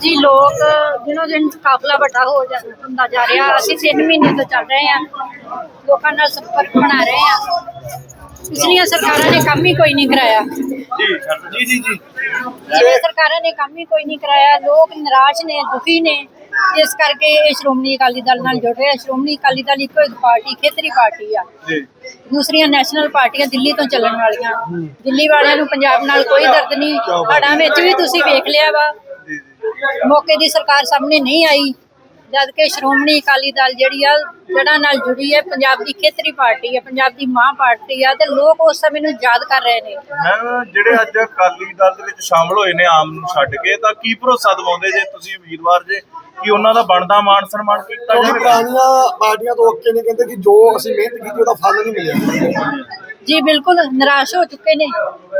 ਜੀ ਲੋਕ ਦਿਨੋ ਦਿਨ ਕਾਫਲਾ ਵੱਡਾ ਹੋ ਜਾ- ਹੁੰਦਾ ਜਾ ਰਿਹਾ। ਅਸੀਂ 3 ਮਹੀਨੇ ਤੋਂ ਚੱਲ ਰਹੇ ਹਾਂ। ਲੋਕਾਂ ਨਾਲ ਸੰਪਰਕ ਬਣਾ ਰਹੇ ਹਾਂ। ਪਿਛਲੀਆਂ ਸਰਕਾਰਾਂ ਨੇ ਕੰਮ ਹੀ ਕੋਈ ਨਹੀਂ ਕਰਾਇਆ। ਜੀ ਜੀ ਜੀ ਪਿਛਲੀਆਂ ਸਰਕਾਰਾਂ ਨੇ ਕੰਮ ਹੀ ਕੋਈ ਨਹੀਂ ਕਰਾਇਆ। ਲੋਕ ਨਿਰਾਸ਼ ਨੇ ਦੁਖੀ ਨੇ। ਇਸ ਕਰਕੇ ਇਹ ਸ਼੍ਰੋਮਣੀ ਅਕਾਲੀ ਦਲ ਨਾਲ ਜੁੜ ਰਹੇ ਆ। ਸ਼੍ਰੋਮਣੀ ਅਕਾਲੀ ਦਲ ਇੱਕੋ ਇੱਕ ਪਾਰਟੀ ਖੇਤਰੀ ਪਾਰਟੀ ਆ। ਜੀ। ਦੂਸਰੀਆਂ ਨੈਸ਼ਨਲ ਪਾਰਟੀਆਂ ਦਿੱਲੀ ਤੋਂ ਚੱਲਣ ਵਾਲੀਆਂ। ਦਿੱਲੀ ਵਾਲਿਆਂ ਨੂੰ ਪੰਜਾਬ ਨਾਲ ਕੋਈ ਦਰਦ ਨਹੀਂ। ਹੜ੍ਹਾਂ ਵਿੱਚ ਵੀ ਤੁਸੀਂ ਵੇਖ ਲਿਆ ਵਾ। ਮੌਕੇ ਦੀ ਸਰਕਾਰ ਸਾਹਮਣੇ ਨਹੀਂ ਆਈ ਜਦ ਕਿ ਸ਼੍ਰੋਮਣੀ ਅਕਾਲੀ ਦਲ ਜਿਹੜੀ ਆ ਜੜ੍ਹਾਂ ਨਾਲ ਜੁੜੀ ਹੈ ਪੰਜਾਬ ਦੀ ਖੇਤਰੀ ਪਾਰਟੀ ਹੈ ਪੰਜਾਬ ਦੀ ਮਾਂ ਪਾਰਟੀ ਆ ਤੇ ਲੋਕ ਉਸ ਸਮੇਂ ਨੂੰ ਯਾਦ ਕਰ ਰਹੇ ਨੇ। ਮੈਂ ਜਿਹੜੇ ਅੱਜ ਅਕਾਲੀ ਦਲ ਦੇ ਵਿੱਚ ਸ਼ਾਮਲ ਹੋਏ ਨੇ ਆਮ ਨੂੰ ਛੱਡ ਕੇ ਤਾਂ ਕੀ ਭਰੋਸਾ ਦਿਵਾਉਂਦੇ ਜੇ ਤੁਸੀਂ ਉਮੀਦਵਾਰ ਜੇ ਕਿ ਉਹਨਾਂ ਦਾ ਬਣਦਾ ਮਾਨ ਸਨਮਾਨ ਕੀਤਾ ਜਾਵੇਗਾ? ਪੁਰਾਣੀਆਂ ਪਾਰਟੀਆਂ ਤੋਂ ਅੱਕੇ ਨਹੀਂ ਕਹਿੰਦੇ ਕਿ ਜੋ ਅਸੀਂ ਮਿਹਨਤ ਕੀਤੀ ਉਹਦਾ ਫਲ ਨਹੀਂ ਮਿਲਿਆ। ਜੀ ਬਿਲਕੁਲ ਨਿਰਾਸ਼ ਹੋ ਚੁੱਕੇ ਨੇ।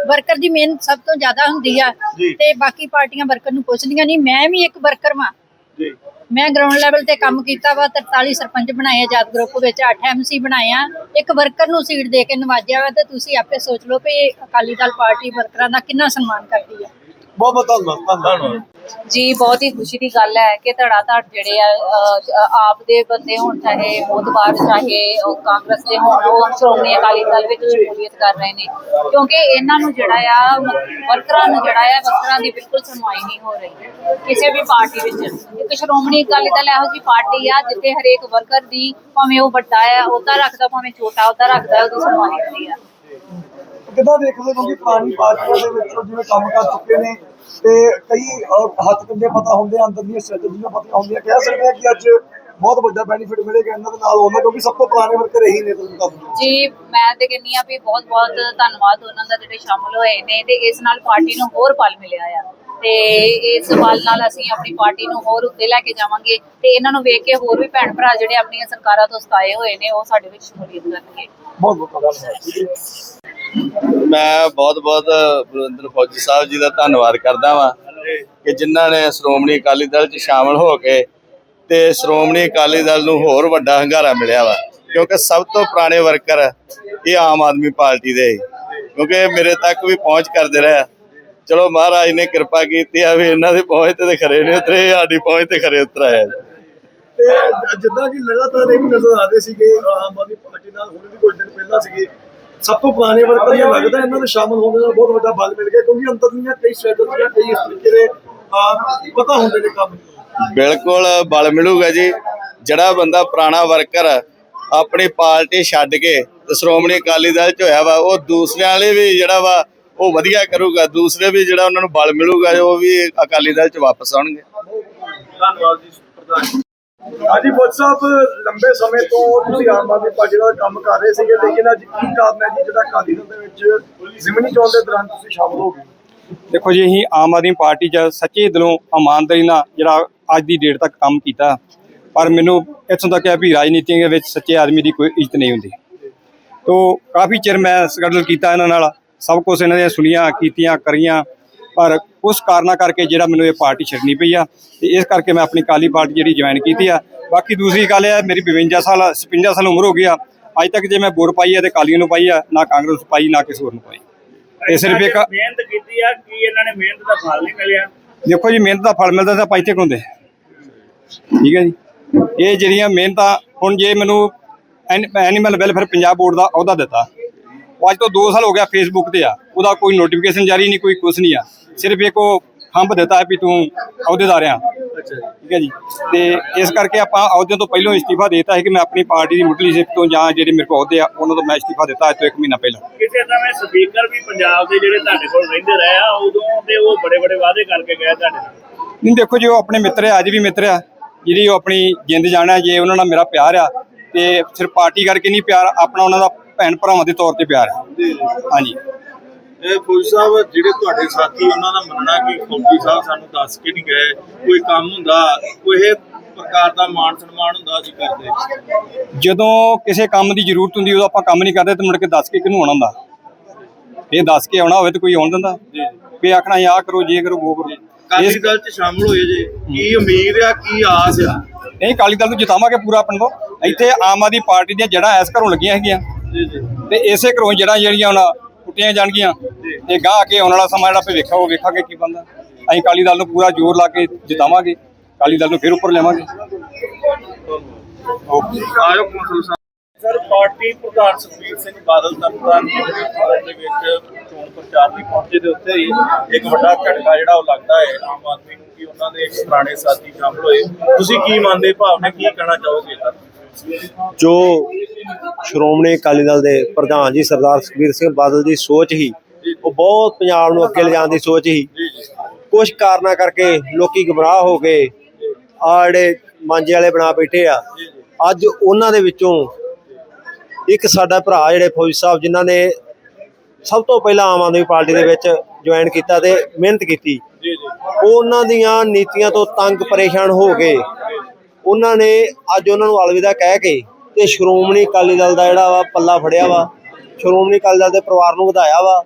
ਵਰਕਰ ਦੀ ਮਿਹਨਤ ਸਭ ਤੋਂ ਜ਼ਿਆਦਾ ਹੁੰਦੀ ਆ। ਤੇ ਬਾਕੀ ਪਾਰਟੀਆਂ ਵਰਕਰ ਨੂੰ ਪੁੱਛਦੀਆਂ ਨਹੀਂ ਮੈਂ ਵੀ ਇੱਕ ਵਰਕਰ ਵਾਂ। ਜੀ। ਮੈਂ ਗਰਾਊਂਡ ਲੈਵਲ ਤੇ ਕੰਮ ਕੀਤਾ ਵਾ 43 ਸਰਪੰਚ ਬਣਾਏ ਆ ਜਾਤ ਗਰੁੱਪ ਵਿੱਚ 8 ਐਮਸੀ ਬਣਾਏ ਆ। ਇੱਕ ਵਰਕਰ ਨੂੰ ਸੀਟ ਦੇ ਕੇ ਨਵਾਜਿਆ ਵਾ ਤੇ ਤੁਸੀਂ ਆਪੇ ਸੋਚ ਲਓ ਇਹ ਅਕਾਲੀ ਦਲ ਪਾਰਟੀ ਵਰਕਰਾਂ ਦਾ ਕਿੰਨਾ ਸਨਮਾਨ ਕਰਦੀ ਆ। ਬਹੁਤ ਬਹੁਤ ਧੰਨਵਾਦ। ਜੀ, ਬਹੁਤ ਹੀ ਖੁਸ਼ੀ ਦੀ ਗੱਲ ਹੈ ਕਿ ਧੜਾ ਧੜ ਜਿਹੜੇ ਆ ਆਪ ਦੇ ਬੰਦੇ ਹੋਣ ਚਾਹੇ ਮੋਦਬਾਰ ਚਾਹੇ ਕਾਂਗਰਸ ਦੇ ਹੋਣ, ਉਹ ਸ਼੍ਰੋਮਣੀ ਅਕਾਲੀ ਦਲ ਵਿੱਚ ਸ਼ਮੂਲੀਅਤ ਕਰ ਰਹੇ ਨੇ। ਕਿਉਂਕਿ ਇਹਨਾਂ ਨੂੰ ਜਿਹੜਾ ਆ, ਵਰਕਰਾਂ ਨੂੰ ਜਿਹੜਾ ਆ, ਵਰਕਰਾਂ ਦੀ ਬਿਲਕੁਲ ਸੁਣਵਾਈ ਨਹੀਂ ਹੋ ਰਹੀ। ਕਿਸੇ ਵੀ ਪਾਰਟੀ ਵਿੱਚ। ਇੱਕ ਸ਼੍ਰੋਮਣੀ ਅਕਾਲੀ ਦਲ ਇਹੋ ਜਿਹੀ ਪਾਰਟੀ ਆ, ਜਿੱਥੇ ਹਰੇਕ ਵਰਕਰ ਦੀ ਭਾਵੇਂ ਉਹ ਵੱਡਾ ਆ, ਉਹਦਾ ਰੱਖਦਾ, ਭਾਵੇਂ ਛੋਟਾ, ਉਹਦਾ ਰੱਖਦਾ, ਉਹਦੀ ਸੁਣਵਾਈ ਹੁੰਦੀ ਆ। ਕਿੱਦਾਂ ਦੇਖਦੇ ਹੋ ਕਿ ਪੁਰਾਣੀ ਪਾਰਟੀਆਂ ਦੇ ਵਿੱਚੋਂ ਜਿਵੇਂ ਕੰਮ ਕਰ ਚੁੱਕੇ ਨੇ ਤੇ ਕਈ ਹੱਥ ਕੰਡੇ ਪਤਾ ਹੁੰਦੇ ਅੰਦਰ ਦੀਆਂ ਸਟ੍ਰੈਟਜੀਆਂ ਪਤਾ ਹੁੰਦੀਆਂ ਕਹਿ ਸਕਦੇ ਆ ਕਿ ਅੱਜ ਬਹੁਤ ਵੱਡਾ ਬੈਨੀਫਿਟ ਮਿਲੇਗਾ ਇਹਨਾਂ ਦੇ ਨਾਲ ਉਹਨਾਂ ਕਿਉਂਕਿ ਸਭ ਤੋਂ ਪੁਰਾਣੇ ਵਰਕਰ ਇਹੀ ਨੇ ਤੁਹਾਨੂੰ ਦੱਸ ਦਿਓ। ਜੀ ਮੈਂ ਤੇ ਕਹਿੰਨੀ ਆ ਵੀ ਬਹੁਤ ਬਹੁਤ ਧੰਨਵਾਦ ਉਹਨਾਂ ਦਾ ਜਿਹੜੇ ਸ਼ਾਮਲ ਹੋਏ ਨੇ ਤੇ ਇਸ ਨਾਲ ਪਾਰਟੀ ਨੂੰ ਹੋਰ ਬਲ ਮਿਲਿਆ ਆ। ਤੇ ਇਸ ਬਲ ਨਾਲ ਅਸੀਂ ਆਪਣੀ ਪਾਰਟੀ ਨੂੰ ਹੋਰ ਉੱਤੇ ਲੈ ਕੇ ਜਾਵਾਂਗੇ ਤੇ ਇਹਨਾਂ ਨੂੰ ਵੇਖ ਕੇ ਹੋਰ ਵੀ ਭੈਣ ਭਰਾ ਜਿਹੜੇ ਆਪਣੀਆਂ ਸਰਕਾਰਾਂ ਤੋਂ ਸਤਾਏ ਹੋਏ ਨੇ ਉਹ ਸਾਡੇ ਵਿੱਚ ਸ਼ਮੂਲੀਅਤ ਕਰਨਗੇ। ਬਹੁਤ ਬਹੁਤ ਧੰਨਵਾਦ। ਮੈਂ ਬਹੁਤ-ਬਹੁਤ ਬਲਵਿੰਦਰ ਫੌਜੀ ਸਾਹਿਬ ਜੀ ਦਾ ਧੰਨਵਾਦ ਕਰਦਾ ਵਾਂ ਕਿ ਜਿਨ੍ਹਾਂ ਨੇ ਸ਼੍ਰੋਮਣੀ ਅਕਾਲੀ ਦਲ 'ਚ ਸ਼ਾਮਲ ਹੋ ਕੇ ਤੇ ਸ਼੍ਰੋਮਣੀ ਅਕਾਲੀ ਦਲ ਨੂੰ ਹੋਰ ਵੱਡਾ ਹੰਗਾਰਾ ਮਿਲਿਆ ਵਾ ਕਿਉਂਕਿ ਸਭ ਤੋਂ ਪੁਰਾਣੇ ਵਰਕਰ ਇਹ ਆਮ ਆਦਮੀ ਪਾਰਟੀ ਦੇ। ਕਿਉਂਕਿ ਮੇਰੇ ਤੱਕ ਵੀ ਪਹੁੰਚ ਕਰਦੇ ਰਹੇ ਚਲੋ ਮਹਾਰਾਜ ਨੇ ਕਿਰਪਾ ਕੀਤੀ ਆ ਵੀ ਇਹਨਾਂ ਦੇ ਪਹੁੰਚ ਤੇ ਖਰੇ ਨੇ ਉਤਰੇ ਸਾਡੀ ਪਹੁੰਚ ਤੇ ਖਰੇ ਉਤਰ ਆਇਆ ਜੀ। ਤੇ ਜਿੱਦਾਂ ਕਿ ਲਗਾਤਾਰ ਇਹ ਵੀ ਨਜ਼ਰ ਆ ਰਹੇ ਸੀਗੇ ਆਮ ਆਦਮੀ ਪਾਰਟੀ ਨਾਲ ਹੁਣ ਵੀ ਕੁਝ ਦਿਨ ਪਹਿਲਾਂ ਸੀਗੇ ਸਭ ਤੋਂ ਪੁਰਾਣੇ ਵਰਕਰ ਨੂੰ ਲੱਗਦਾ ਇਹਨਾਂ ਦੇ ਸ਼ਾਮਲ ਹੋਣ ਨਾਲ ਬਹੁਤ ਵੱਡਾ ਬਲ ਮਿਲ ਗਿਆ ਕਿਉਂਕਿ ਅੰਦਰ ਦੀਆਂ ਕਈ ਸਟ੍ਰੈਟਜੀਆਂ ਕਈ ਇਸ ਤਰੀਕੇ ਦੇ ਪਤਾ ਹੁੰਦੇ ਨੇ ਕੰਮ। ਬਿਲਕੁਲ ਬਲ ਮਿਲੂਗਾ ਜੀ। ਜਿਹੜਾ ਬੰਦਾ ਪੁਰਾਣਾ ਵਰਕਰ ਆਪਣੀ ਪਾਰਟੀ ਛੱਡ ਕੇ ਤੇ ਸ਼੍ਰੋਮਣੀ ਅਕਾਲੀ ਦਲ ਚ ਹੋਇਆ ਵਾ ਉਹ ਦੂਸਰਿਆਂ ਵਾਲੇ ਵੀ ਜਿਹੜਾ ਵਾ ਉਹ ਵਧੀਆ ਕਰੂਗਾ। ਦੂਸਰੇ ਵੀ ਜਿਹੜਾ ਉਹਨਾਂ ਨੂੰ ਬਲ ਮਿਲੂਗਾ ਉਹ ਵੀ ਅਕਾਲੀ ਦਲ ਚ ਵਾਪਸ ਆਉਣਗੇ। ਧੰਨਵਾਦ ਜੀ ਪ੍ਰਧਾਨ ਹਾਂਜੀ ਫੌਜ ਸਾਹਿਬ, ਲੰਬੇ ਸਮੇਂ ਤੋਂ ਤੁਸੀਂ ਆਮ ਆਦਮੀ ਪਾਰਟੀ ਨਾਲ ਕੰਮ ਕਰ ਰਹੇ ਸੀਗੇ, ਲੇਕਿਨ ਅੱਜ ਕੀ ਕਾਰਨ ਹੈ ਜੀ, ਜਿਹੜਾ ਅਕਾਲੀ ਦਲ ਦੇ ਵਿੱਚ ਜ਼ਿਮਨੀ ਚੋਣ ਦੇ ਦੌਰਾਨ ਤੁਸੀਂ ਸ਼ਾਮਲ ਹੋ ਗਏ? ਦੇਖੋ ਜੀ, ਅਸੀਂ ਆਮ ਆਦਮੀ ਪਾਰਟੀ 'ਚ ਸੱਚੇ ਦਿਲੋਂ ਇਮਾਨਦਾਰੀ ਨਾਲ ਜਿਹੜਾ ਅੱਜ ਦੀ ਡੇਟ ਤੱਕ ਕੰਮ ਕੀਤਾ, ਪਰ ਮੈਨੂੰ ਇੱਥੋਂ ਤੱਕ ਹੈ ਵੀ ਰਾਜਨੀਤੀ ਦੇ ਵਿੱਚ ਸੱਚੇ ਆਦਮੀ ਦੀ ਕੋਈ ਇੱਜ਼ਤ ਨਹੀਂ ਹੁੰਦੀ। ਤੋ ਕਾਫੀ ਚਿਰ ਮੈਂ ਸਟਰਗਲ ਕੀਤਾ ਇਹਨਾਂ ਨਾਲ, ਸਭ ਕੁਝ ਇਹਨਾਂ ਦੀਆਂ ਸੁਣੀਆਂ, ਕੀਤੀਆਂ, ਕਰੀਆਂ। ਪਰ ਉਸ ਕਾਰਨਾਂ ਕਰਕੇ ਜਿਹੜਾ ਮੈਨੂੰ ਇਹ ਪਾਰਟੀ ਛੱਡਣੀ ਪਈ ਆ ਤੇ ਇਸ ਕਰਕੇ ਮੈਂ ਆਪਣੀ ਕਾਲੀ ਪਾਰਟੀ ਜਿਹੜੀ ਜੁਆਇਨ ਕੀਤੀ ਆ। ਬਾਕੀ ਦੂਸਰੀ ਗੱਲ ਇਹ ਮੇਰੀ 52 ਸਾਲ 56 ਸਾਲ ਉਮਰ ਹੋ ਗਈ ਆ। ਅੱਜ ਤੱਕ ਜੇ ਮੈਂ ਵੋਟ ਪਾਈ ਆ ਤੇ ਕਾਲੀਆਂ ਨੂੰ ਪਾਈ ਆ ਨਾ ਕਾਂਗਰਸ ਪਾਈ ਨਾ ਕਿਸੇ ਹੋਰ ਨੂੰ ਪਾਈ। ਇਹ ਸਿਰਫ ਇੱਕ ਮਿਹਨਤ ਕੀਤੀ ਆ ਕੀ ਇਹਨਾਂ ਨੇ ਮਿਹਨਤ ਦਾ ਫਲ ਨਹੀਂ ਮਿਲਿਆ? ਦੇਖੋ ਜੀ ਮਿਹਨਤ ਦਾ ਫਲ ਮਿਲਦਾ ਤਾਂ ਪਾਈਤੇ ਹੁੰਦੇ ਠੀਕ ਹੈ ਜੀ। ਇਹ ਜਿਹੜੀਆਂ ਮਿਹਨਤਾਂ ਹੁਣ ਜੇ ਮੈਨੂੰ ਐਨੀਮਲ ਵੈਲਫੇਅਰ ਪੰਜਾਬ ਬੋਰਡ ਦਾ ਅਹੁਦਾ ਦਿੱਤਾ। ਅੱਜ ਤੋਂ 2 ਸਾਲ ਹੋ ਗਿਆ ਫੇਸਬੁੱਕ ਤੇ ਆ। ਉਹਦਾ ਕੋਈ ਨੋਟੀਫਿਕੇਸ਼ਨ ਜਾਰੀ ਨਹੀਂ ਕੋਈ ਕੁਝ ਨਹੀਂ ਆ। ਸਿਰਫ ਇੱਕ ਉਹ ਹੰਪ ਦਿੱਤਾ ਵੀ ਤੂੰ ਅਹੁਦੇਦਾਰ ਆ ਠੀਕ ਹੈ ਜੀ। ਤੇ ਇਸ ਕਰਕੇ ਆਪਾਂ ਅਹੁਦੇ ਤੋਂ ਪਹਿਲਾਂ ਇਸਤੀਫਾ ਦੇਤਾ ਹੈ ਕਿ ਮੈਂ ਆਪਣੀ ਪਾਰਟੀ ਦੀ ਮੁੱਢਲੀ ਸਿੱਖ ਤੋਂ ਜਾਂ ਜਿਹੜੇ ਮੇਰੇ ਕੋਲ ਅਹੁਦੇ ਆ ਉਹਨਾਂ ਤੋਂ ਮੈਂ ਇਸਤੀਫਾ ਦਿੱਤਾ ਅੱਜ ਤੋਂ 1 ਮਹੀਨਾ ਪਹਿਲਾਂ। ਕਿਸੇ ਸਮੇਂ ਸਪੀਕਰ ਵੀ ਪੰਜਾਬ ਦੇ ਜਿਹੜੇ ਤੁਹਾਡੇ ਕੋਲ ਰਹਿੰਦੇ ਰਹੇ ਆ ਉਦੋਂ ਤੇ ਉਹ ਬੜੇ ਬੜੇ ਵਾਅਦੇ ਕਰਕੇ ਗਏ ਤੁਹਾਡੇ ਨਹੀਂ ਦੇਖੋ ਜੀ ਉਹ ਆਪਣੇ ਮਿੱਤਰ ਆ ਅੱਜ ਵੀ ਮਿੱਤਰ ਆ ਜਿਹੜੀ ਉਹ ਆਪਣੀ ਜਿੰਦ ਜਾਣਾ ਜੇ ਉਹਨਾਂ ਨਾਲ ਮੇਰਾ ਪਿਆਰ ਆ ਤੇ ਸਿਰਫ ਪਾਰਟੀ ਕਰਕੇ ਨਹੀਂ ਪਿਆਰ ਆਪਣਾ ਉਹਨਾਂ ਦਾ ਭੈਣ ਭਰਾਵਾਂ ਦੇ ਤੌਰ ਤੇ ਪਿਆਰ ਆ ਹਾਂਜੀ। ਫੌਜੀ ਸਾਹਿਬ ਜਿਹੜੇ ਤੁਹਾਡੇ ਸਾਥੀ ਉਹਨਾਂ ਦਾ ਮੰਨਣਾ ਕਿ ਫੌਜੀ ਸਾਹਿਬ ਸਾਨੂੰ ਦੱਸ ਕੇ ਨਹੀਂ ਗਏ। ਕੋਈ ਕੰਮ ਹੁੰਦਾ ਕੋਈ ਇਹ ਪ੍ਰਕਾਰ ਦਾ ਮਾਨ ਸਨਮਾਨ ਹੁੰਦਾ ਅਸੀਂ ਕਰਦੇ ਜਦੋਂ ਕਿਸੇ ਕੰਮ ਦੀ ਜ਼ਰੂਰਤ ਹੁੰਦੀ ਉਦੋਂ ਆਪਾਂ ਕੰਮ ਨਹੀਂ ਕਰਦੇ ਤੇ ਮੁੜ ਕੇ ਦੱਸ ਕੇ ਕਿਹਨੂੰ ਆਉਣਾ ਹੁੰਦਾ? ਇਹ ਦੱਸ ਕੇ ਆਉਣਾ ਹੋਵੇ ਤੇ ਕੋਈ ਆਉਣ ਦਿੰਦਾ? ਵੀ ਆਖਣਾ ਆਹ ਕਰੋ ਜੇ ਕਰੋ ਉਹ ਕਰੋ। ਇਸ ਦਲ ਚ ਸ਼ਾਮਲ ਹੋਏ ਜੇ। ਕੀ ਉਮੀਦ ਆ ਕੀ ਆਸ ਆ? ਨਹੀਂ ਕਾਲੀ ਦਲ ਨੂੰ ਜਿਤਾਵਾਂਗੇ ਪੂਰਾ ਆਪਣ ਇੱਥੇ ਆਮ ਆਦਮੀ ਪਾਰਟੀ ਦੀਆਂ ਜੜ੍ਹਾਂ ਐਸ ਘਰੋਂ ਲੱਗੀਆਂ ਹੈਗੀਆਂ। ਜੀ ਜੀ। ਤੇ ਇਸੇ ਘਰੋਂ ਜੜ੍ਹਾਂ ਜਿਹੜੀਆਂ ਹੁਣ ਪੁੱਟੀਆਂ ਜਾਣਗੀਆਂ ਤੇ ਗਾਹ ਕੇ ਆਉਣ ਵਾਲਾ ਸਮਾਂ ਜਿਹੜਾ ਵੇਖਾ ਉਹ ਵੇਖਾਂਗੇ ਕੀ ਬੰਦਾ ਅਸੀਂ ਅਕਾਲੀ ਦਲ ਨੂੰ ਪੂਰਾ ਜ਼ੋਰ ਲਾ ਕੇ ਜਿਤਾਵਾਂਗੇ ਅਕਾਲੀ ਦਲ ਨੂੰ ਫਿਰ ਉੱਪਰ ਲਿਆਵਾਂਗੇ। ਆਇਓ ਕੌਂਸਲ ਸਾਹਿਬ ਸਰ ਪਾਰਟੀ ਪ੍ਰਧਾਨ ਸੁਖਬੀਰ ਸਿੰਘ ਬਾਦਲ ਤਰਨਤਾਰਨ ਦੀ ਵਿੱਚ ਚੋਣ ਪ੍ਰਚਾਰ ਲਈ ਪਹੁੰਚੇ ਦੇ ਉੱਤੇ ਹੀ ਇੱਕ ਵੱਡਾ ਝਟਕਾ ਜਿਹੜਾ ਉਹ ਲੱਗਦਾ ਹੈ। ਆਮ ਆਦਮੀ ਨੂੰ ਕਿ ਉਹਨਾਂ ਦੇ ਪੁਰਾਣੇ ਸਾਥੀ ਸ਼ਾਮਲ ਹੋਏ। ਤੁਸੀਂ ਕੀ ਮੰਨਦੇ ਭਾਵ ਨੇ ਕੀ ਕਹਿਣਾ ਚਾਹੋਗੇ? ਸਰ ਜੋ ਸ਼੍ਰੋਮਣੀ ਅਕਾਲੀ ਦਲ ਦੇ ਪ੍ਰਧਾਨ ਜੀ ਸਰਦਾਰ ਸੁਖਬੀਰ ਸਿੰਘ ਬਾਦਲ ਦੀ ਸੋਚ ਹੀ, ਉਹ ਬਹੁਤ ਪੰਜਾਬ ਨੂੰ ਅੱਗੇ ਲਿਜਾਣ ਦੀ ਸੋਚ ਹੀ। ਕੁਝ ਕਾਰਨਾਂ ਕਰਕੇ ਲੋਕੀ ਗਮਰਾਹ ਹੋ ਗਏ, ਆ ਜਿਹੜੇ ਮਾਂਜੇ ਵਾਲੇ ਬਣਾ ਬੈਠੇ ਆ। ਅੱਜ ਉਹਨਾਂ ਦੇ ਵਿੱਚੋਂ ਇੱਕ ਸਾਡਾ ਭਰਾ ਜਿਹੜੇ ਫੌਜੀ ਸਾਹਿਬ ਜਿਨ੍ਹਾਂ ਨੇ ਸਭ ਤੋਂ ਪਹਿਲਾਂ ਆਮ ਆਦਮੀ ਪਾਰਟੀ ਦੇ ਵਿੱਚ ਜੁਆਇਨ ਕੀਤਾ ਤੇ ਮਿਹਨਤ ਕੀਤੀ, ਉਹਨਾਂ ਦੀਆਂ ਨੀਤੀਆਂ ਤੋਂ ਤੰਗ ਪਰੇਸ਼ਾਨ ਹੋ ਗਏ ਉਹਨਾਂ ਨੇ ਅੱਜ ਉਹਨਾਂ ਨੂੰ ਅਲਵਿਦਾ ਕਹਿ ਕੇ ਤੇ ਸ਼੍ਰੋਮਣੀ ਅਕਾਲੀ ਦਲ ਦਾ ਜਿਹੜਾ ਵਾ ਪੱਲਾ ਫੜਿਆ ਵਾ, ਸ਼੍ਰੋਮਣੀ ਅਕਾਲੀ ਦਲ ਦੇ ਪਰਿਵਾਰ ਨੂੰ ਵਧਾਇਆ ਵਾ।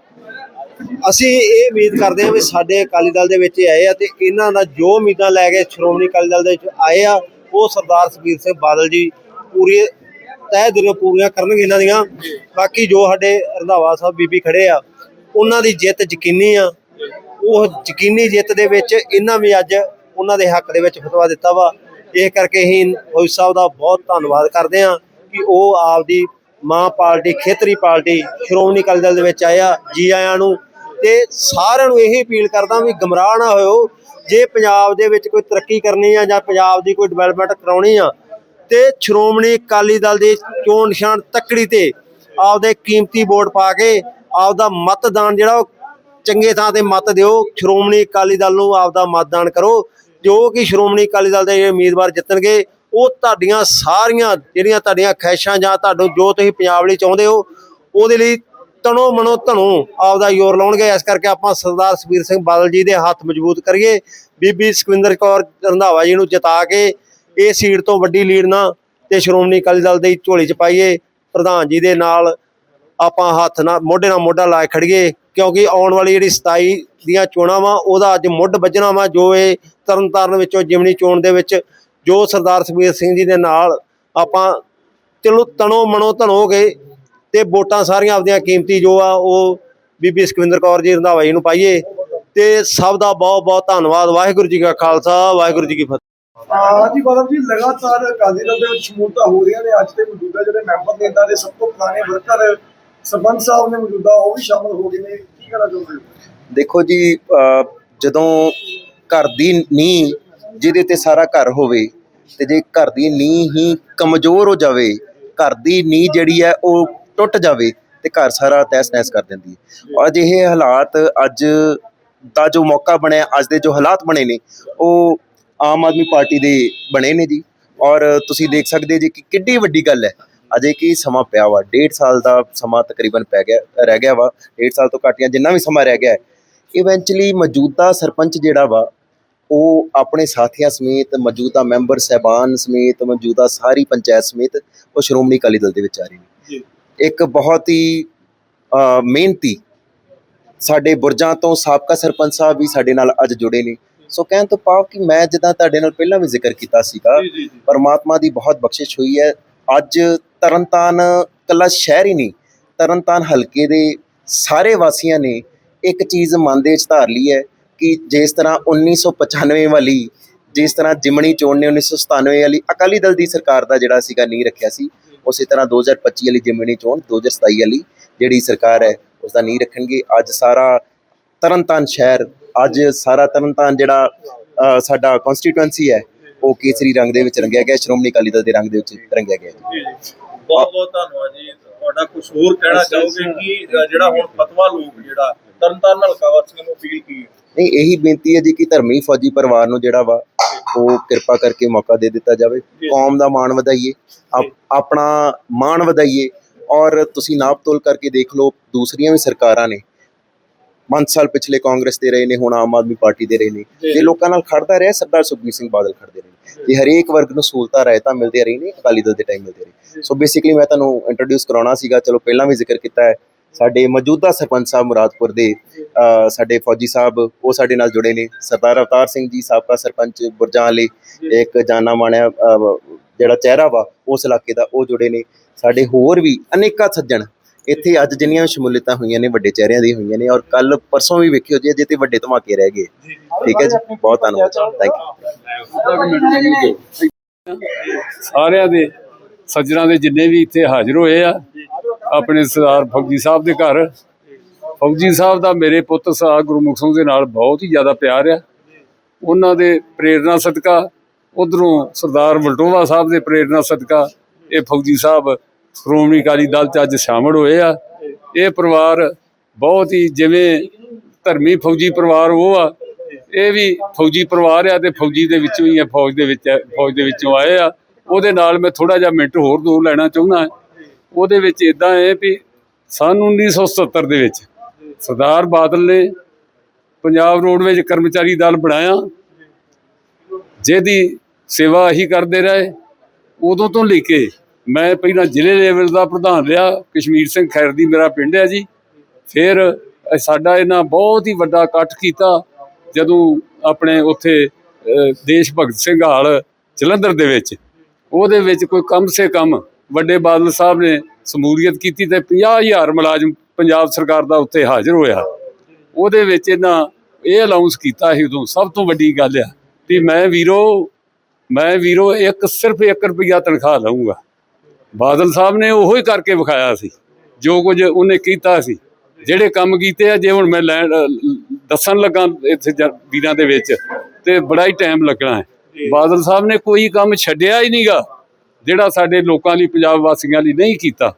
ਅਸੀਂ ਇਹ ਉਮੀਦ ਕਰਦੇ ਹਾਂ ਵੀ ਸਾਡੇ ਅਕਾਲੀ ਦਲ ਦੇ ਵਿੱਚ ਆਏ ਆ ਤੇ ਇਹਨਾਂ ਦਾ ਜੋ ਉਮੀਦਾਂ ਲੈ ਕੇ ਸ਼੍ਰੋਮਣੀ ਅਕਾਲੀ ਦਲ ਦੇ ਵਿੱਚ ਆਏ ਆ, ਉਹ ਸਰਦਾਰ ਸੁਖਬੀਰ ਸਿੰਘ ਬਾਦਲ ਜੀ ਪੂਰੀ ਤਹਿ ਦਿਲੋਂ ਪੂਰੀਆਂ ਕਰਨਗੇ ਇਹਨਾਂ ਦੀਆਂ। ਬਾਕੀ ਜੋ ਸਾਡੇ ਰੰਧਾਵਾ ਸਾਹਿਬ ਬੀਬੀ ਖੜੇ ਆ, ਉਹਨਾਂ ਦੀ ਜਿੱਤ ਯਕੀਨੀ ਆ। ਉਹ ਯਕੀਨੀ ਜਿੱਤ ਦੇ ਵਿੱਚ ਇਹਨਾਂ ਵੀ ਅੱਜ ਉਹਨਾਂ ਦੇ ਹੱਕ ਦੇ ਵਿੱਚ ਫਤਵਾ ਦਿੱਤਾ ਵਾ। ਇਹ ਕਰਕੇ ਅਸੀਂ ਫੌਜੀ ਸਾਹਿਬ ਦਾ ਬਹੁਤ ਧੰਨਵਾਦ ਕਰਦੇ ਹਾਂ ਕਿ ਉਹ ਆਪਦੀ ਮਾਂ ਪਾਰਟੀ ਖੇਤਰੀ ਪਾਰਟੀ ਸ਼੍ਰੋਮਣੀ ਅਕਾਲੀ ਦਲ ਦੇ ਵਿੱਚ ਆਇਆ, ਜੀ ਆਇਆਂ ਨੂੰ। ਤੇ ਸਾਰਿਆਂ ਨੂੰ ਇਹੀ ਅਪੀਲ ਕਰਦਾ ਵੀ ਗਮਰਾਹ ਨਾ ਹੋਇਓ। ਜੇ ਪੰਜਾਬ ਦੇ ਵਿੱਚ ਕੋਈ ਤਰੱਕੀ ਕਰਨੀ ਆ ਜਾਂ ਪੰਜਾਬ ਦੀ ਕੋਈ ਡਿਵੈਲਪਮੈਂਟ ਕਰਾਉਣੀ ਆ, ਤੇ ਸ਼੍ਰੋਮਣੀ ਅਕਾਲੀ ਦਲ ਦੇ ਚੋਣ ਨਿਸ਼ਾਨ ਤੱਕੜੀ ਤੇ ਆਪਦੇ ਕੀਮਤੀ ਵੋਟ ਪਾ ਕੇ ਆਪਦਾ ਮਤਦਾਨ ਜਿਹੜਾ ਉਹ ਚੰਗੇ ਥਾਂ ਤੇ ਮਤ ਦਿਓ, ਸ਼੍ਰੋਮਣੀ ਅਕਾਲੀ ਦਲ ਨੂੰ ਆਪਦਾ ਮਤਦਾਨ ਕਰੋ। ਜੋ ਕਿ ਸ਼੍ਰੋਮਣੀ ਅਕਾਲੀ ਦਲ ਦੇ ਜਿਹੜੇ ਉਮੀਦਵਾਰ ਜਿੱਤਣਗੇ, ਉਹ ਤੁਹਾਡੀਆਂ ਸਾਰੀਆਂ ਜਿਹੜੀਆਂ ਤੁਹਾਡੀਆਂ ਖੈਸ਼ਾਂ ਜਾਂ ਤੁਹਾਨੂੰ ਜੋ ਤੁਸੀਂ ਪੰਜਾਬ ਲਈ ਚਾਹੁੰਦੇ ਹੋ, ਉਹਦੇ ਲਈ ਤਣੋ ਮਨੋ ਧਨੋ ਆਪਦਾ ਜ਼ੋਰ ਲਾਉਣਗੇ। ਇਸ ਕਰਕੇ ਆਪਾਂ ਸਰਦਾਰ ਸੁਖਬੀਰ ਸਿੰਘ ਬਾਦਲ ਜੀ ਦੇ ਹੱਥ ਮਜ਼ਬੂਤ ਕਰੀਏ। ਬੀਬੀ ਸੁਖਵਿੰਦਰ ਕੌਰ ਰੰਧਾਵਾ ਜੀ ਨੂੰ ਜਿਤਾ ਕੇ ਇਹ ਸੀਟ ਤੋਂ ਵੱਡੀ ਲੀਡ ਨਾ ਤੇ ਸ਼੍ਰੋਮਣੀ ਅਕਾਲੀ ਦਲ ਦੇ ਝੋਲੀ ਚ ਪਾਈਏ। ਪ੍ਰਧਾਨ ਜੀ ਦੇ ਨਾਲ ਆਪਾਂ ਹੱਥ ਨਾਲ ਮੋਢੇ ਨਾਲ ਮੋਢਾ ਲਾ ਕੇ ਖੜੀਏ ਕਿਉਂਕਿ ਆਉਣ ਵਾਲੀ ਜਿਹੜੀ 27 ਦੀਆਂ ਚੋਣਾਂ ਵਾ, ਉਹਦਾ ਅੱਜ ਮੁੱਢ ਵੱਜਣਾ ਵਾ, ਜੋ ਇਹ ਤਰਨਤਾਰਨ ਵਿੱਚੋਂ ਜਿਮਣੀ ਚੋਣ ਦੇ ਵਿੱਚ ਜੋ ਸਰਦਾਰ ਸੁਖਬੀਰ ਸਿੰਘ ਜੀ ਦੇ ਨਾਲ ਆਪਾਂ ਚਲੋ ਤਣੋ ਮਨੋ ਧਨੋ ਗਏ ਤੇ ਵੋਟਾਂ ਸਾਰੀਆਂ ਆਪਦੀਆਂ ਕੀਮਤੀ ਜੋ ਆ, ਉਹ ਬੀਬੀ ਸੁਖਵਿੰਦਰ ਕੌਰ ਜੀ ਰੰਧਾਵਾ ਜੀ ਨੂੰ ਪਾਈਏ। ਤੇ ਸਭ ਦਾ ਬਹੁਤ ਬਹੁਤ ਧੰਨਵਾਦ। ਵਾਹਿਗੁਰੂ ਜੀ ਕਾ ਖਾਲਸਾ, ਵਾਹਿਗੁਰੂ ਜੀ ਕੀ ਫਤਿਹ। ਜੀ ਬਾਦਲ ਜੀ, ਲਗਾਤਾਰ ਅਕਾਲੀ ਦਲ ਦੇ ਵਿੱਚ ਸ਼ਮੂਲਤਾਂ ਹੋ ਰਹੀਆਂ ਨੇ। ਅੱਜ ਦੇ ਮੌਜੂਦਾ ਜਿਹੜੇ ਮੈਂਬਰ ਨੇ, ਇਹਨਾਂ ਦੇ ਸਭ ਤੋਂ ਪੁਰਾਣੇ ਵਰਕਰ ਸਰਪੰਚ ਸਾਹਿਬ ਨੇ ਮੌਜੂਦਾ, ਉਹ ਵੀ ਸ਼ਾਮਲ ਹੋ ਗਏ ਨੇ। ਕੀ ਕਹਿਣਾ ਚਾਹੁੰਦੇ ਹੋ? ਦੇਖੋ ਜੀ, ਅਹ, ਜਦੋਂ ਘਰ ਦੀ ਨੀਂਹ ਜਿਹਦੇ ਤੇ ਸਾਰਾ ਘਰ ਹੋਵੇ ਤੇ ਜੇ ਘਰ ਦੀ ਨੀਂਹ ਹੀ ਕਮਜ਼ੋਰ ਹੋ ਜਾਵੇ, ਘਰ ਦੀ ਨੀਂਹ ਜਿਹੜੀ ਹੈ ਉਹ ਟੁੱਟ ਜਾਵੇ ਤੇ ਘਰ ਸਾਰਾ ਤਹਿਸ ਨਹਿਸ ਕਰ ਦਿੰਦੀ ਹੈ। ਅੱਜ ਇਹ ਹਾਲਾਤ ਅੱਜ ਦਾ ਜੋ ਮੌਕਾ ਬਣਿਆ, ਅੱਜ ਦੇ ਜੋ ਹਾਲਾਤ ਬਣੇ ਨੇ, ਉਹ ਆਮ ਆਦਮੀ ਪਾਰਟੀ ਦੇ ਬਣੇ ਨੇ ਜੀ। ਔਰ ਤੁਸੀਂ ਦੇਖ ਸਕਦੇ ਜੀ ਕਿ ਕਿੱਡੀ ਵੱਡੀ ਗੱਲ ਹੈ ਅਜੇ ਕੀ ਸਮਾਂ ਪਿਆ ਵਾ? ਡੇਢ ਸਾਲ ਦਾ ਸਮਾਂ ਤਕਰੀਬਨ ਪੈ ਗਿਆ ਰਹਿ ਗਿਆ ਵਾ। ਡੇਢ ਸਾਲ ਤੋਂ ਘੱਟ ਜਾਂ ਜਿੰਨਾ ਵੀ ਸਮਾਂ ਰਹਿ ਗਿਆ ਇਵੈਂਚੁਅਲੀ ਮੌਜੂਦਾ ਸਰਪੰਚ ਜਿਹੜਾ ਵਾ ਉਹ ਆਪਣੇ ਸਾਥੀਆਂ ਸਮੇਤ ਮੌਜੂਦਾ ਮੈਂਬਰ ਸਹਿਬਾਨ ਸਮੇਤ ਮੌਜੂਦਾ ਸਾਰੀ ਪੰਚਾਇਤ ਸਮੇਤ ਉਹ ਸ਼੍ਰੋਮਣੀ ਅਕਾਲੀ ਦਲ ਦੇ ਵਿੱਚ ਆ ਰਹੇ ਨੇ। ਜੀ। ਇੱਕ ਬਹੁਤ ਹੀ ਮਿਹਨਤੀ ਸਾਡੇ ਬੁਰਜਾਂ ਤੋਂ ਸਾਬਕਾ ਸਰਪੰਚ ਸਾਹਿਬ ਵੀ ਸਾਡੇ ਨਾਲ ਅੱਜ ਜੁੜੇ ਨੇ। ਸੋ ਕਹਿਣ ਤੋਂ ਭਾਵ ਕਿ ਮੈਂ ਜਿੱਦਾਂ ਤੁਹਾਡੇ ਨਾਲ ਪਹਿਲਾਂ ਵੀ ਜ਼ਿਕਰ ਕੀਤਾ ਸੀਗਾ ਪਰਮਾਤਮਾ ਦੀ ਬਹੁਤ ਬਖਸ਼ਿਸ਼ ਹੋਈ ਹੈ। ਅੱਜ ਤਰਨਤਾਰਨ ਕੱਲਾ ਸ਼ਹਿਰ ਹੀ ਨਹੀਂ, ਤਰਨਤਾਰਨ ਹਲਕੇ ਦੇ ਸਾਰੇ ਵਾਸੀਆਂ ਨੇ ਇੱਕ ਚੀਜ਼ ਮਨ ਦੇ ਵਿੱਚ ਧਾਰ ਲਈ ਹੈ ਕਿ ਜਿਸ ਤਰ੍ਹਾਂ 1995 ਵਾਲੀ, ਜਿਸ ਤਰ੍ਹਾਂ ਜਿਮਣੀ ਚੋਣ ਨੇ 1997 ਵਾਲੀ ਅਕਾਲੀ ਦਲ ਦੀ ਸਰਕਾਰ ਦਾ ਜਿਹੜਾ ਸੀਗਾ ਨਹੀਂ ਰੱਖਿਆ ਸੀ, ਉਸੇ ਤਰ੍ਹਾਂ 2025 ਵਾਲੀ ਜਿਮਣੀ ਚੋਣ 2027 ਵਾਲੀ ਜਿਹੜੀ ਸਰਕਾਰ ਹੈ ਉਸ ਦਾ ਨਹੀਂ ਰੱਖਣਗੇ। ਅੱਜ ਸਾਰਾ ਤਰਨਤਾਰਨ ਸ਼ਹਿਰ, ਅੱਜ ਸਾਰਾ ਤਰਨਤਾਰਨ ਜਿਹੜਾ ਸਾਡਾ ਕਨਸਟੀਟੂਐਂਸੀ ਹੈ ਉਹ ਕੇਸਰੀ ਰੰਗ ਦੇ ਵਿੱਚ ਰੰਗਿਆ ਗਿਆ ਸ਼੍ਰੋਮਣੀ ਅਕਾਲੀ ਦਲ ਦੇ ਰੰਗ ਦੇ ਵਿੱਚ ਰੰਗਿਆ ਗਿਆ ਜੀ। ਬਹੁਤ ਬਹੁਤ ਧੰਨਵਾਦ ਜੀ। ਤੁਹਾਡਾ ਕੁਝ ਹੋਰ ਕਹਿਣਾ ਚਾਹੋਗੇ ਕਿ ਜਿਹੜਾ ਹੁਣ ਫਤਵਾ ਲੋਕ ਜਿਹੜਾ ਤਰਨਤਾਰਨ ਹਲਕਾ ਵਾਸੀਆਂ ਨੂੰ ਅਪੀਲ ਕੀ ਹੈ? ਨਹੀਂ ਇਹੀ ਬੇਨਤੀ ਹੈ ਜੀ ਕਿ ਧਰਮੀ ਫੌਜੀ ਪਰਿਵਾਰ ਨੂੰ ਜਿਹੜਾ ਵਾ ਉਹ ਕਿਰਪਾ ਕਰਕੇ ਮੌਕਾ ਦੇ ਦਿੱਤਾ ਜਾਵੇ। ਕੌਮ ਦਾ ਮਾਣ ਵਧਾਈਏ ਆਪ- ਆਪਣਾ ਮਾਣ ਵਧਾਈਏ ਔਰ ਤੁਸੀਂ ਨਾਪ ਤੋਲ ਕਰਕੇ ਦੇਖ ਲਓ ਦੂਸਰੀਆਂ ਵੀ ਸਰਕਾਰਾਂ ਨੇ 5 ਸਾਲ ਪਿਛਲੇ ਕਾਂਗਰਸ ਦੇ ਰਹੇ ਨੇ ਹੁਣ ਆਮ ਆਦਮੀ ਪਾਰਟੀ ਦੇ ਰਹੇ ਨੇ। ਜੇ। ਲੋਕਾਂ ਨਾਲ ਖੜਦਾ ਰਿਹਾ ਸਰਦਾਰ ਸੁਖਬੀਰ ਸਿੰਘ ਬਾਦਲ ਖੜਦੇ ਰਹੇ ਜੇ। ਹਰੇਕ ਵਰਗ ਨੂੰ ਸਹੂਲਤਾਂ ਰਾਇਤਾਂ ਮਿਲਦੀਆਂ ਰਹੀ ਨੇ ਅਕਾਲੀ ਦਲ ਦੇ ਟਾਈਮ ਮਿਲਦੇ ਰਹੇ ਸੋ ਬੇਸਿਕਲੀ ਮੈਂ ਤੁਹਾਨੂੰ ਇੰਟਰੋਡਿਊਸ ਕਰਾਉਣਾ ਸੀਗਾ ਚਲੋ ਪਹਿਲਾਂ ਵੀ ਜ਼ਿਕਰ ਕੀਤਾ ਹੈ ਸਾਡੇ ਮੌਜੂਦਾ ਸਰਪੰਚ ਸਾਹਿਬ ਮੁਰਾਦਪੁਰ ਦੇ ਸਾਡੇ ਫੌਜੀ ਸਾਹਿਬ ਉਹ ਸਾਡੇ ਨਾਲ ਜੁੜੇ ਨੇ। ਸਰਦਾਰ ਅਵਤਾਰ ਸਿੰਘ ਜੀ ਸਾਬਕਾ ਸਰਪੰਚ ਬੁਰਜਾਂ ਵਾਲੇ ਇੱਕ ਜਾਨਾ ਮਾਣਿਆ ਜਿਹੜਾ ਚਿਹਰਾ ਵਾ ਉਸ ਇਲਾਕੇ ਦਾ ਉਹ ਜੁੜੇ ਨੇ। ਸਾਡੇ ਹੋਰ ਵੀ ਅਨੇਕਾਂ ਸੱਜਣ ਇੱਥੇ ਅੱਜ ਜਿੰਨੀਆਂ ਸ਼ਮੂਲੀਅਤਾਂ ਹੋਈਆਂ ਨੇ ਵੱਡੇ ਚਿਹਰਿਆਂ ਦੀ ਹੋਈਆਂ ਨੇ ਔਰ ਕੱਲ ਪਰਸੋਂ ਵੀ ਵੇਖਿਓ ਜੀ ਅਜੇ ਤੇ ਵੱਡੇ ਧਮਾਕੇ ਰਹਿ ਗਏ। ਠੀਕ ਹੈ ਜੀ? ਬਹੁਤ ਧੰਨਵਾਦ ਥੈਂਕ ਯੂ ਸਾਰਿਆਂ ਦੇ ਸੱਜਣਾ ਦੇ ਜਿੰਨੇ ਵੀ ਇੱਥੇ ਹਾਜ਼ਰ ਹੋਏ ਆ ਆਪਣੇ ਸਰਦਾਰ ਫੌਜੀ ਸਾਹਿਬ ਦੇ ਘਰ। ਫੌਜੀ ਸਾਹਿਬ ਦਾ ਮੇਰੇ ਪੁੱਤ ਸਰਦਾਰ ਗੁਰਮੁਖ ਸਿੰਘ ਦੇ ਨਾਲ ਬਹੁਤ ਹੀ ਜ਼ਿਆਦਾ ਪਿਆਰ ਆ। ਉਹਨਾਂ ਦੇ ਪ੍ਰੇਰਣਾ ਸਦਕਾ ਉਧਰੋਂ ਸਰਦਾਰ ਵਲਟੋਵਾ ਸਾਹਿਬ ਦੇ ਪ੍ਰੇਰਣਾ ਸਦਕਾ ਇਹ ਫੌਜੀ ਸਾਹਿਬ ਸ਼੍ਰੋਮਣੀ ਅਕਾਲੀ ਦਲ ਚ ਅੱਜ ਸ਼ਾਮਲ ਹੋਏ ਆ। ਇਹ ਪਰਿਵਾਰ ਬਹੁਤ ਹੀ ਜਿਵੇਂ ਧਰਮੀ ਫੌਜੀ ਪਰਿਵਾਰ ਉਹ ਆ। ਇਹ ਵੀ ਫੌਜੀ ਪਰਿਵਾਰ ਆ ਤੇ ਫੌਜੀ ਦੇ ਵਿੱਚੋਂ ਹੀ ਆ, ਫੌਜ ਦੇ ਵਿੱਚ ਫੌਜ ਦੇ ਵਿੱਚੋਂ ਆਏ ਆ। ਉਹਦੇ ਨਾਲ ਮੈਂ ਥੋੜਾ ਜਿਹਾ ਮਿੰਟ ਹੋਰ ਦੂਰ ਲੈਣਾ ਚਾਹੁੰਦਾ। ਉਹਦੇ ਵਿੱਚ ਇਦਾਂ ਹੈ ਵੀ ਸਨ 1977 ਦੇ ਵਿੱਚ ਸਰਦਾਰ ਬਾਦਲ ਨੇ ਪੰਜਾਬ ਰੋਡਵੇਜ ਕਰਮਚਾਰੀ ਦਲ ਬਣਾਇਆ। ਜਿਹਦੀ ਸੇਵਾ ਅਸੀਂ ਕਰਦੇ ਰਹੇ। ਉਦੋਂ ਤੋਂ ਲੈ ਕੇ ਮੈਂ ਪਹਿਲਾਂ ਜ਼ਿਲ੍ਹੇ ਲੈਵਲ ਦਾ ਪ੍ਰਧਾਨ ਰਿਹਾ, ਕਸ਼ਮੀਰ ਸਿੰਘ ਖੈਰਦੀ ਮੇਰਾ ਪਿੰਡ ਹੈ ਜੀ। ਫਿਰ ਸਾਡਾ ਇਹਨਾਂ ਬਹੁਤ ਹੀ ਵੱਡਾ ਇਕੱਠ ਕੀਤਾ, ਜਦੋਂ ਆਪਣੇ ਉੱਥੇ ਦੇਸ਼ ਭਗਤ ਸਿੰਘ ਹਾਲ ਜਲੰਧਰ ਦੇ ਵਿੱਚ। ਉਹਦੇ ਵਿੱਚ ਕੋਈ ਕਮ ਸੇ ਕਮ ਵੱਡੇ ਬਾਦਲ ਸਾਹਿਬ ਨੇ ਸਮੂਲੀਅਤ ਕੀਤੀ ਤੇ 50000 ਮੁਲਾਜ਼ਮ ਪੰਜਾਬ ਸਰਕਾਰ ਦਾ ਉੱਥੇ ਹਾਜ਼ਰ ਹੋਇਆ। ਉਹਦੇ ਵਿੱਚ ਇਹਨਾਂ ਇਹ ਅਨਾਉਂਸ ਕੀਤਾ ਸੀ ਉਦੋਂ, ਸਭ ਤੋਂ ਵੱਡੀ ਗੱਲ ਆ ਵੀ ਮੈਂ ਵੀਰੋ ਮੈਂ ਵੀਰੋ ਇੱਕ ਸਿਰਫ 1 ਰੁਪਿਆ ਤਨਖਾਹ ਲਵਾਂਗਾ ਬਾਦਲ ਸਾਹਿਬ ਨੇ ਉਹੋ ਹੀ ਕਰਕੇ ਵਿਖਾਇਆ ਸੀ ਜੋ ਕੁਝ ਉਹਨੇ ਕੀਤਾ ਸੀ। ਜਿਹੜੇ ਕੰਮ ਕੀਤੇ ਆ ਜੇ ਹੁਣ ਮੈਂ ਦੱਸਣ ਲੱਗਾ ਇੱਥੇ ਵੀਰਾਂ ਦੇ ਵਿੱਚ ਤੇ ਬੜਾ ਹੀ ਟਾਈਮ ਲੱਗਣਾ ਹੈ। ਬਾਦਲ ਸਾਹਿਬ ਨੇ ਕੋਈ ਕੰਮ ਛੱਡਿਆ ਹੀ ਨਹੀਂਗਾ ਜਿਹੜਾ ਸਾਡੇ ਲੋਕਾਂ ਲਈ ਪੰਜਾਬ ਵਾਸੀਆਂ ਲਈ ਨਹੀਂ ਕੀਤਾ।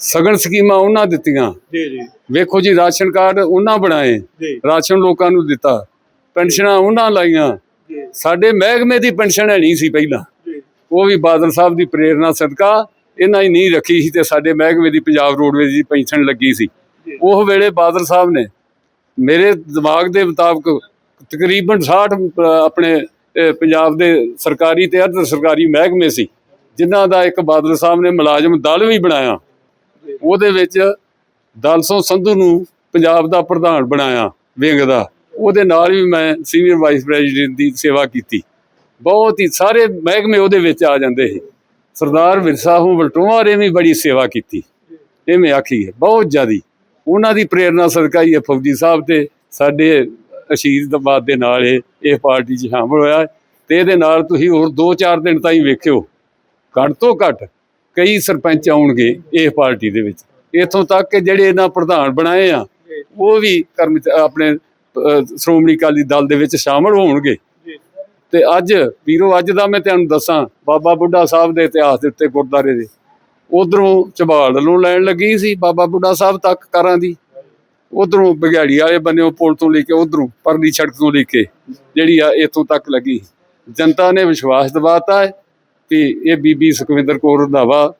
ਸਗਨ ਸਕੀਮਾਂ ਉਹਨਾਂ ਦਿੱਤੀਆਂ। ਜੀ ਜੀ। ਵੇਖੋ ਜੀ ਰਾਸ਼ਨ ਕਾਰਡ ਉਹਨਾਂ ਬਣਾਏ। ਰਾਸ਼ਨ ਲੋਕਾਂ ਨੂੰ ਦਿੱਤਾ ਪੈਨਸ਼ਨਾਂ ਉਹਨਾਂ ਲਾਈਆਂ। ਸਾਡੇ ਮਹਿਕਮੇ ਦੀ ਪੈਨਸ਼ਨ ਹੈ ਨਹੀਂ ਸੀ ਪਹਿਲਾਂ। ਉਹ ਵੀ ਬਾਦਲ ਸਾਹਿਬ ਦੀ ਪ੍ਰੇਰਣਾ ਸਦਕਾ ਇਹਨਾਂ ਹੀ ਨਹੀਂ ਰੱਖੀ ਸੀ ਤੇ ਸਾਡੇ ਮਹਿਕਮੇ ਦੀ ਪੰਜਾਬ ਰੋਡਵੇਜ਼ ਦੀ ਪੈਨਸ਼ਨ ਲੱਗੀ ਸੀ। ਉਹ ਵੇਲੇ ਬਾਦਲ ਸਾਹਿਬ ਨੇ ਮੇਰੇ ਦਿਮਾਗ ਦੇ ਮੁਤਾਬਕ ਤਕਰੀਬਨ 60 ਅ, ਆਪਣੇ ਪੰਜਾਬ ਦੇ ਸਰਕਾਰੀ ਤੇ ਅਰਧ ਸਰਕਾਰੀ ਮਹਿਕਮੇ ਸੀ ਜਿਨ੍ਹਾਂ ਦਾ ਇੱਕ ਬਾਦਲ ਸਾਹਿਬ ਨੇ ਮੁਲਾਜ਼ਮ ਦਲ ਵੀ ਬਣਾਇਆ। ਉਹਦੇ ਵਿੱਚ ਦਲਸੋਂ ਸੰਧੂ ਨੂੰ ਪੰਜਾਬ ਦਾ ਪ੍ਰਧਾਨ ਬਣਾਇਆ ਵਿੰਗ ਦਾ। ਉਹਦੇ ਨਾਲ ਵੀ ਮੈਂ ਸੀਨੀਅਰ ਵਾਈਸ ਪ੍ਰੈਜ਼ੀਡੈਂਟ ਦੀ ਸੇਵਾ ਕੀਤੀ। ਬਹੁਤ ਹੀ ਸਾਰੇ ਮਹਿਕਮੇ ਉਹਦੇ ਵਿੱਚ ਆ ਜਾਂਦੇ ਸੀ। ਸਰਦਾਰ ਵਿਰਸਾ ਹੂੰ ਵਲਟੋਆ ਨੇ ਵੀ ਬੜੀ ਸੇਵਾ ਕੀਤੀ। ਇਹ ਮੈਂ ਆਖੀ ਹੈ, ਬਹੁਤ ਜ਼ਿਆਦੀ। ਉਹਨਾਂ ਦੀ ਪ੍ਰੇਰਣਾ ਸਦਕਾ ਹੀ ਫੌਜੀ ਸਾਹਿਬ ਤੇ ਸਾਡੇ ਅਸ਼ੀਰਵਾਦ ਦੇ ਨਾਲ ਇਹ ਪਾਰਟੀ 'ਚ ਸ਼ਾਮਲ ਹੋਇਆ ਤੇ ਇਹਦੇ ਨਾਲ ਤੁਸੀਂ ਹੋਰ 2-4 ਦਿਨ ਤਾਈਂ ਵੇਖਿਓ, ਘੱਟ ਤੋਂ ਘੱਟ ਕਈ ਸਰਪੰਚ ਆਉਣਗੇ ਇਹ ਪਾਰਟੀ ਦੇ ਵਿੱਚ। ਇਥੋਂ ਤੱਕ ਕਿ ਜਿਹੜੇ ਇਹਨਾਂ ਪ੍ਰਧਾਨ ਬਣਾਏ ਆ, ਉਹ ਵੀ ਕਰਮ ਆਪਣੇ ਸ਼੍ਰੋਮਣੀ ਅਕਾਲੀ ਦਲ ਦੇ ਵਿੱਚ ਸ਼ਾਮਲ ਹੋਣਗੇ। ਤੇ ਅੱਜ ਵੀਰੋ, ਅੱਜ ਦਾ ਮੈਂ ਤੁਹਾਨੂੰ ਦੱਸਾਂ, ਬਾਬਾ ਬੁੱਢਾ ਸਾਹਿਬ ਦੇ ਇਤਿਹਾਸ ਦੇ ਉੱਤੇ ਗੁਰਦਾਰੇ ਦੇ। ਉਧਰੋਂ ਚਬਾਲ ਨੂੰ ਲੈਣ ਲੱਗੀ ਸੀ ਬਾਬਾ ਬੁੱਢਾ ਸਾਹਿਬ ਤੱਕ ਕਾਰਾਂ ਦੀ। ਉਧਰੋਂ ਬਗਿਆੜੀ ਵਾਲੇ ਬੰਨਿਓ ਪੁਲ ਤੋਂ ਲੈ ਕੇ ਉਧਰੋਂ ਪਰਲੀ ਸੜਕ ਤੋਂ ਲੈ ਕੇ ਜਿਹੜੀ ਆ ਇਥੋਂ ਤੱਕ ਲੱਗੀ। ਜਨਤਾ ਨੇ ਵਿਸ਼ਵਾਸ ਦਿਵਾਤਾ ਹੈ ਕਿ ਇਹ ਬੀਬੀ ਸੁਖਵਿੰਦਰ ਕੌਰ ਰੰਧਾਵਾ